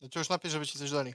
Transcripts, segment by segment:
No to już napisz, żeby ci coś dali.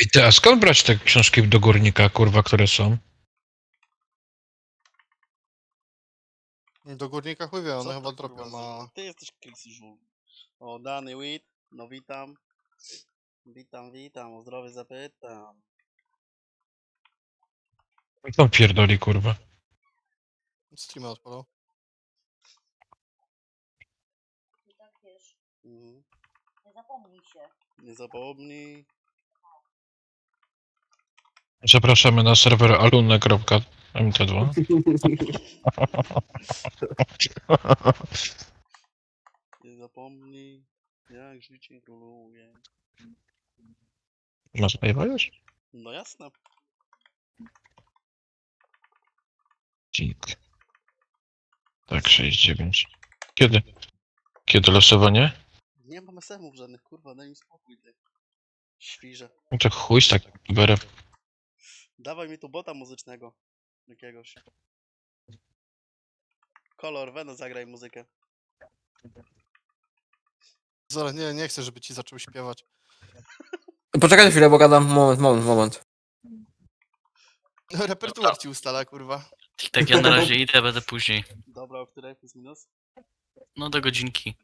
Ej, ty, a skąd brać te książki do górnika, kurwa, które są? Do górnika chuj wie, one chyba dropią, kurwa, a... za- Ty jesteś Krzyżu. O, Dany Wit, no witam. Witam, witam, o zdrowie zapytam. Co pierdoli, kurwa? Streama odpalał. I tak wiesz, Mhm. nie zapomnij się. Nie zapomnij. Zapraszamy na serwer alunne.mt2. Nie zapomnij, jak życie króluje. Masz live'a już? No jasne. Dzik. Tak, 6-9. Kiedy? Kiedy losowanie? Nie mam SMS-ów żadnych, kurwa, daj mi spokój, ty. Świrze. No to chuj z takim berem. Dawaj mi tu bota muzycznego. Jakiegoś. Kolor, Veno, zagraj muzykę. Zaraz, nie, nie chcę, żeby ci zaczął śpiewać. Poczekajcie chwilę, bo gadam. Moment, moment, moment. Repertuar ci ustala, kurwa. Tak ja na razie idę, będę później. Dobra, o której plus minus? No do godzinki.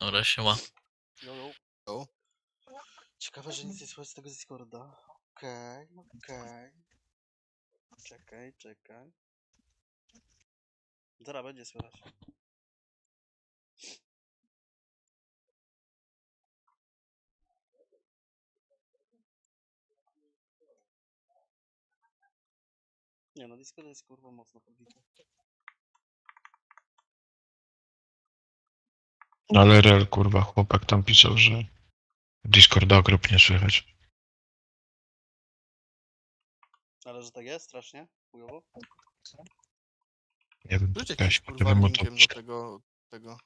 Dobra, siema. Jo, jo. Jo. Ciekawe, że nic nie słychać z tego Discorda. Okej, okej. Czekaj, czekaj. Zaraz będzie słychać. Nie no, Discord jest kurwa mocno podbity. No Ale real, kurwa, chłopak tam pisał, że Discorda okropnie słychać. Ale że tak jest, strasznie? Chujowo? Nie wiem, Rzuć jakimś, kurwa, wymotowa. linkiem do tego... tego.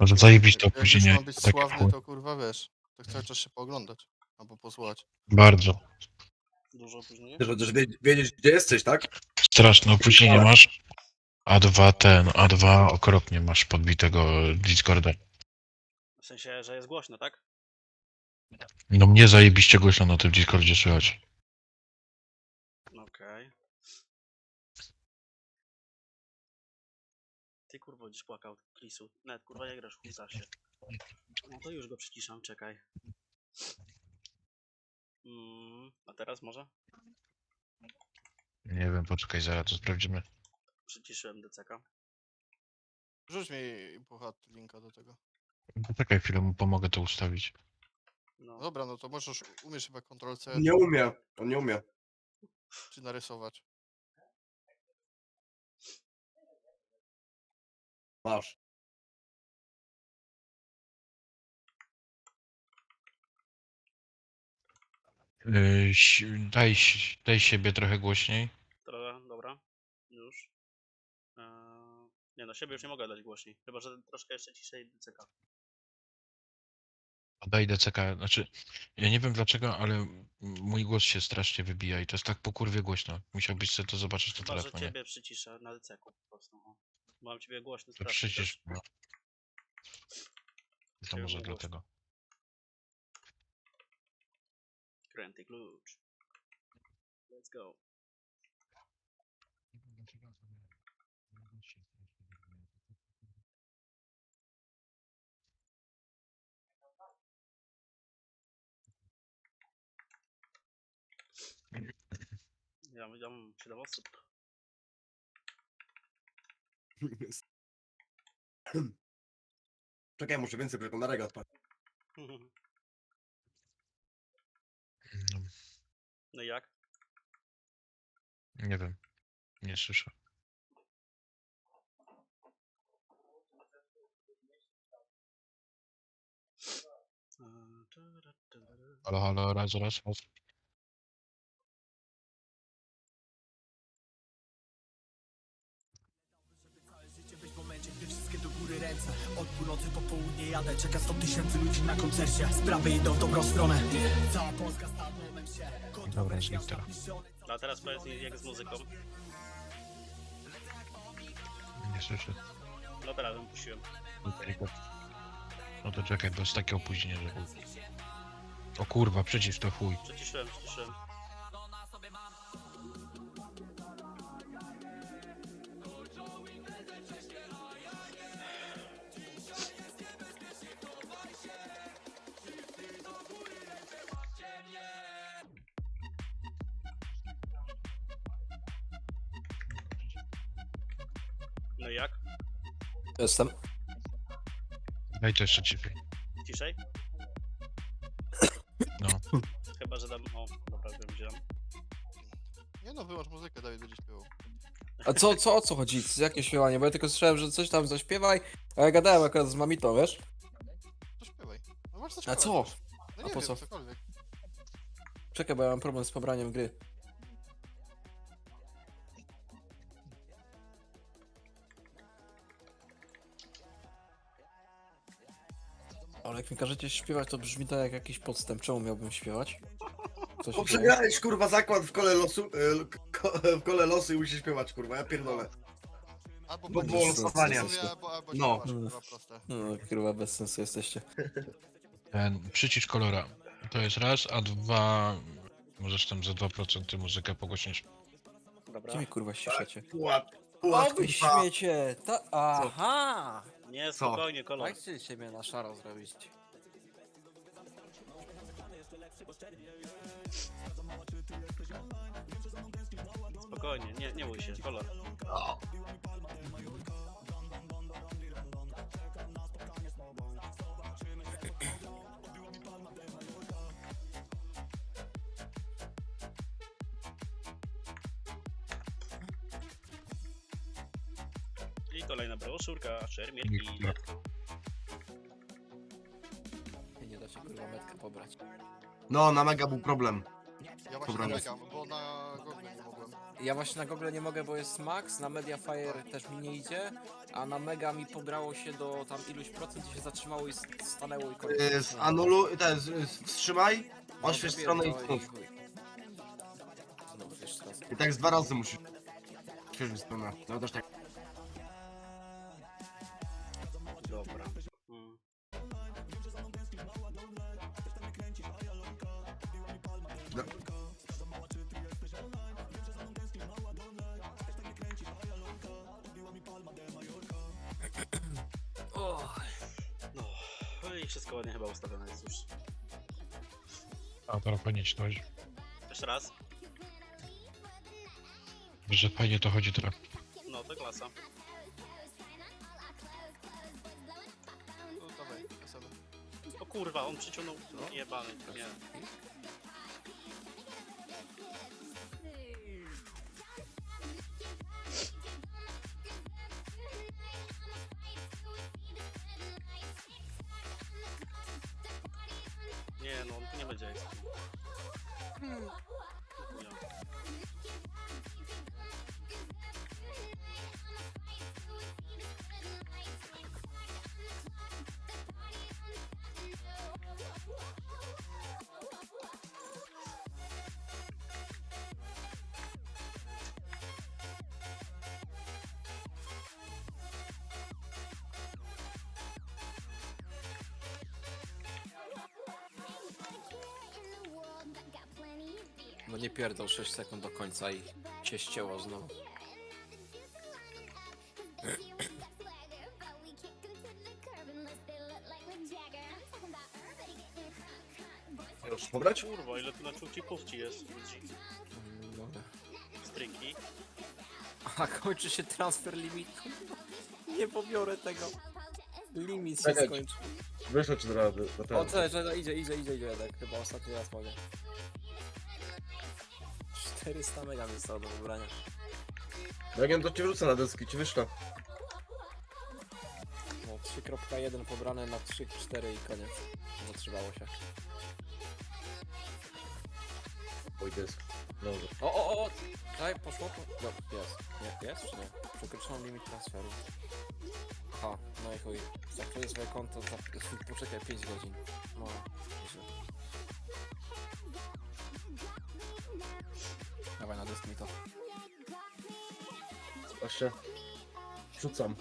Może zajebić to Jak już opóźnienie. ma być Takie sławny, chuj. to kurwa wiesz. To cały czas się pooglądać. Albo posłuchać. Bardzo. Dużo będziesz wiedzieć, wiedzieć, gdzie jesteś, tak? Straszne opóźnienie masz. A2 ten, A2 okropnie masz podbitego Discorda. W sensie, że jest głośno, tak? No mnie zajebiście głośno na tym Discordzie słychać. Okej. Ty kurwa będziesz płakał, Chrisu. Nawet kurwa nie grasz w Husasie. No to już go przyciszam, czekaj. Mm, a teraz może? Nie wiem, poczekaj, zaraz to sprawdzimy. Przyciszyłem DCK. Rzuć mi puchat linka do tego. No poczekaj chwilę, mu pomogę to ustawić. No. Dobra, no to możesz, umiesz chyba Ctrl C Nie umie, on nie umie. czy narysować. Masz. Yy, daj, daj siebie trochę głośniej. Nie no, siebie już nie mogę dać głośniej. Chyba, że troszkę jeszcze ciszej DCK. Daj DCK, znaczy, ja nie wiem dlaczego, ale mój głos się strasznie wybija i to jest tak po kurwie głośno. Musiałbyś sobie to zobaczyć na Chyba, że telefonie. ciebie przyciszę na DCK po prostu. o. Mam ciebie głośny To strasznie. przecież... No. To Ciebie może było głośno. dlatego. Kręty klucz. Let's go. Ja, ja mam 7 osób. Czekaj, muszę więcej przekonarego odpalić. No, i jak? nie wiem. Nie słyszę. Eee. Halo, halo, raz, raz, raz. Północy po południe jadę Czeka 100 tysięcy ludzi na koncercie Sprawy idą w dobrą stronę Cała Polska stanąłem się Dobra, znik teraz. A teraz powiedz mi jak z muzyką. Nie słyszę. No teraz ją puściłem. No to czekaj, bo jest takie opóźnienie, że... O kurwa, przecież to chuj. Przyciszyłem, przyciszyłem. Jestem. Daj to jeszcze ciszej. Ciszej? No. Chyba, że dam... O, dobra, wiem gdzie dam. Nie no, wyłącz muzykę, Dawid będzie śpiewał. A co, co, o co chodzi? Co- Jakie śpiewanie? Bo ja tylko słyszałem, że coś tam zaśpiewaj, a ja gadałem akurat z mamitą, wiesz? To śpiewaj. No masz coś A co? No A nie po wiem, co? cokolwiek. Czekaj, bo ja mam problem z pobraniem gry. Jak mi każecie śpiewać, to brzmi to jak jakiś podstęp. Czemu miałbym śpiewać? Co się Bo dzieje? przegrałeś kurwa zakład w kole losu, e, ko, w kole losu i musisz śpiewać kurwa, ja pierdolę. Albo Bo było losowanie. Albo, No. śpiewasz, kurwa, proste. No, kurwa, bez sensu jesteście. Ten przycisk kolora. To jest raz, a dwa... Możesz tam za 2% muzykę pogłośnić. Dobra. Gdzie mi kurwa ściszecie? Pułap, O, pułap, wy kurwa. śmiecie! Ta... Aha! Nie, spokojnie, kolor. Tak chcecie mnie na szaro zrobić. Spokojnie, nie, nie bój się, kolor. I kolejna broszurka, szermierki. Nie da się kurwa metkę pobrać. No, na mega był problem. Ja właśnie Dobra. Ja właśnie na Google nie mogę, bo jest max, na Mediafire też mi nie idzie, a na Mega mi pobrało się do tam iluś procent i się zatrzymało i s- stanęło i koniec. E, Z anulu, ten, z- z- wstrzymaj, No, ośwież zrobiłem stronę i jeszcze raz. I tak z dwa razy musisz. Oświeżyć stronę. No też tak. Wszystko ładnie chyba ustawione jest już. A teraz fajnie ci to chodzi. Jeszcze raz. Że fajnie to chodzi teraz. No, to klasa. No dawaj, sobie. O kurwa, on przyciągnął. No, jebany, nie. Hmm. Nie pierdol 6 sekund do końca i się ścięło znowu. Już pobrać? Kurwa, ile tu na pufci jest ludzi. Mm, Dobra. Stryki. A kończy się transfer limitu. Nie pobiorę tego. Limit się Czekaj. skończył. Wyszło czy do, do O, co, co, idzie, idzie, idzie, idzie, Edek. Chyba ostatni raz mogę. 400 mega mi zostało do wybrania. Ja to ci wrzucę na deski, ci wyszło. No 3.1 pobrane na 3.4 i koniec. Zatrzymało się. Oj, dysk. Dobrze. O, o, o! Daj, poszło, po... No, jest. Nie, jest czy nie? Przekroczyłem limit transferu. Aha, no i chuj. Zakryję swoje konto za... Poczekaj, 5 godzin. No, Dawaj na dysk mi to. Właśnie. Wrzucam.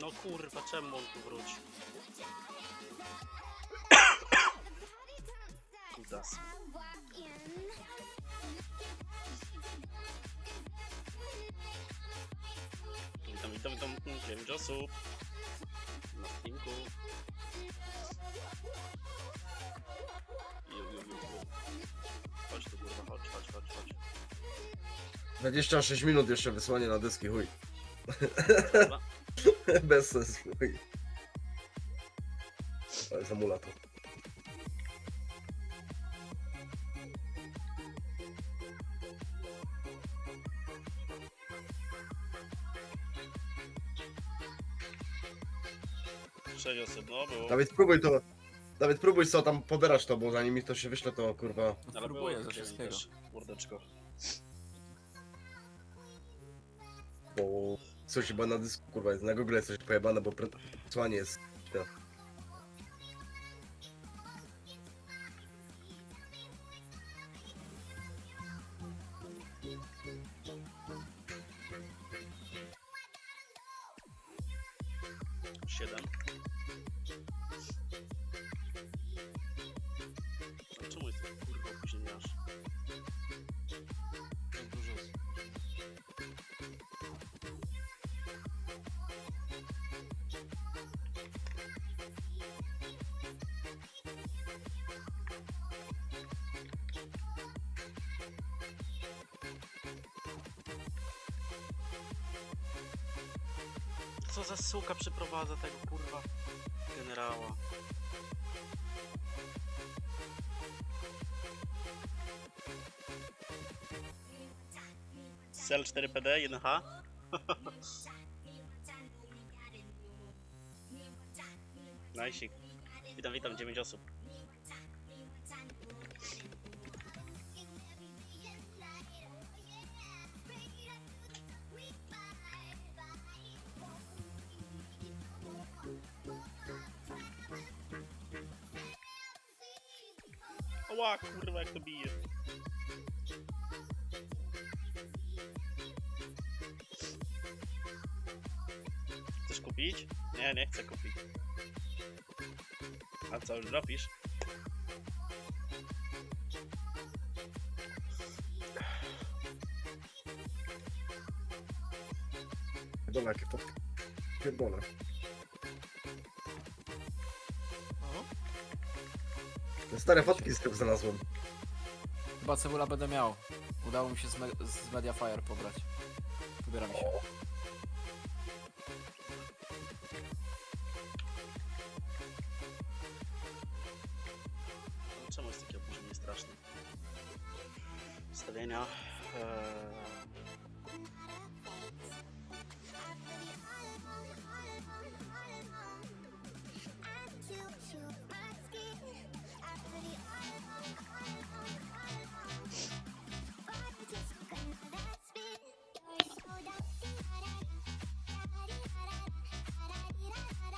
No kurwa, czemu on tu wróci? Kudas. Witam, witam, witam. 9 osób. Na. 26 minut jeszcze wysłanie na deski, chuj. Dobra. Bez sensu, chuj. Ale zamula to. Sześć osób, no było. Dawid, próbuj to. Dawid, próbuj co tam pobierać to, bo zanim mi to się wyśle, to kurwa. Ale było Próbuję ze wszystkiego. Mordeczko. Bo coś chyba na dysku, kurwa, jest na Google jest coś pojebane, bo pre- posłanie jest. Ja. Siedem. A czemu jest tak kurwa opóźnieniasz? Co za suka przyprowadza tego kurwa generała? Cel 4PD 1H? Najsik. Witam, witam, 9 osób. Ła, kurwa, jak to bije. Chcesz kupić? Nie, nie chcę kupić. A co, już dropisz? Pierdolę, jakie fotki. Pierdolę. Stare fotki z tego znalazłem. Chyba cebula będę miał. Udało mi się z, me z Mediafire pobrać. Wybiera mi się. No, Czemu jest takie opóźnienie straszne? Ustawienia. Eee...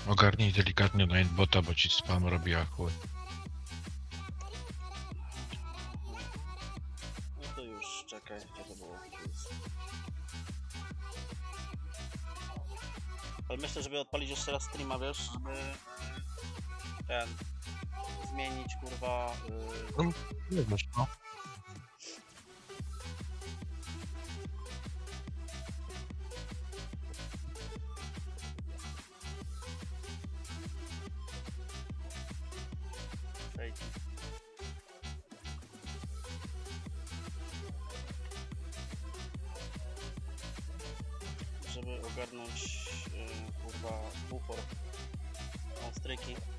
Ogarnij delikatnie na bo ci spam robi a chuj. No to już, czekaj, gdzie to było? Tu jest. Ale myślę, żeby odpalić jeszcze raz streama, wiesz, żeby ten zmienić kurwa. y, Nie wiesz, no. Ogarnąć y, kurwa bufor na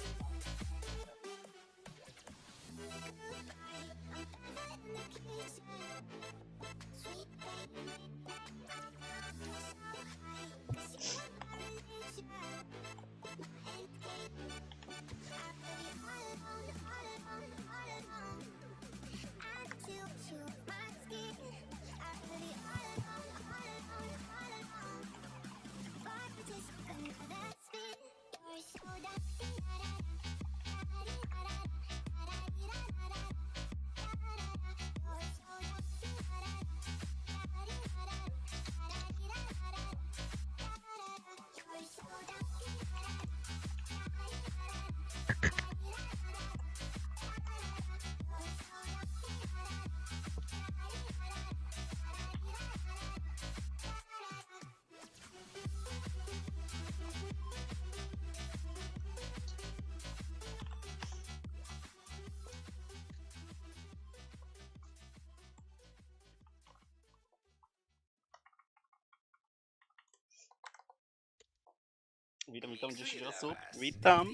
Witam, witam 10 osób. Witam.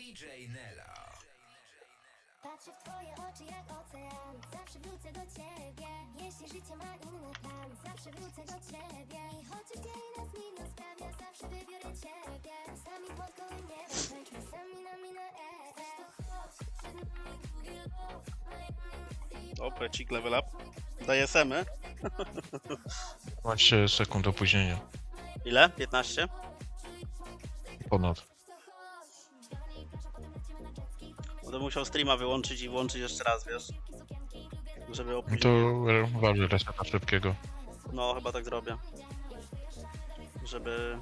Patrzę w twoje oczy jak ocean Zawsze wrócę do ciebie Jeśli życie ma inny plan Zawsze wrócę do ciebie I chociaż dzieje nas milion spraw Ja zawsze wybiorę ciebie Sami pod gołym niebem Tańczmy sami na minę e. Przed nami długi level up. Daję semy. 12 sekund opóźnienia. Ile? 15? Ponad. Będę musiał streama wyłączyć i włączyć jeszcze raz, wiesz? Żeby No opóźnić. to e, walę reseta szybkiego. No, chyba tak zrobię. Żeby